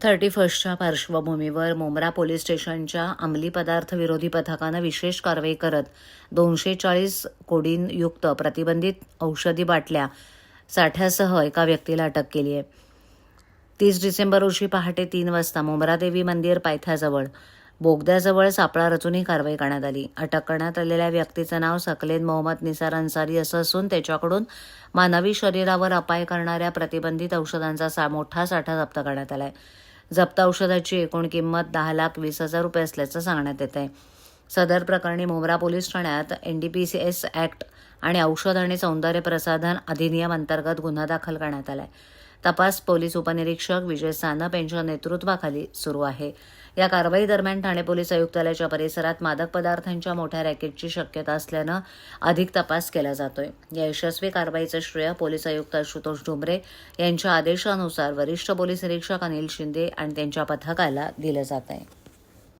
Thirty फर्स्टच्या पार्श्वभूमीवर Mumbra police स्टेशनच्या अंमली पदार्थ विरोधी पथकानं विशेष कारवाई करत दोनशे चाळीस कोडींयुक्त प्रतिबंधित औषधी बाटल्या साठ्यासह एका व्यक्तीला अटक केली आहे. तीस डिसेंबर रोजी पहाटे तीन वाजता मुंब्रादेवी मंदिर पायथ्याजवळ बोगद्याजवळ सापळा रचून ही कारवाई करण्यात आली. अटक करण्यात आलेल्या व्यक्तीचं नाव सकलेद मोहम्मद निसार अन्सारी असं असून त्याच्याकडून मानवी शरीरावर अपाय करणाऱ्या प्रतिबंधित औषधांचा सा मोठा साठा जप्त करण्यात आला आहे जप्त औषधाची एकूण किंमत दहा लाख वीस हजार रुपये असल्याचं सांगण्यात येत आहे सदर प्रकरणी मोबरा पोलीस ठाण्यात एनडीपीसीएस ऍक्ट आणि औषध आणि सौंदर्य प्रसाधन अधिनियम अंतर्गत गुन्हा दाखल करण्यात आलाय. तपास पोलीस उपनिरीक्षक विजय सानप यांच्या नेतृत्वाखाली सुरू आहे. या कारवाई दरम्यान ठाणे पोलीस आयुक्तालयाच्या परिसरात मादक पदार्थांच्या मोठ्या रॅकेटची शक्यता असल्यानं अधिक तपास केला जातोय. या यशस्वी कारवाईचं श्रेय पोलीस आयुक्त आशुतोष डुमरे यांच्या आदेशानुसार वरिष्ठ पोलीस निरीक्षक अनिल शिंदे आणि त्यांच्या पथकाला दिलं जात आहे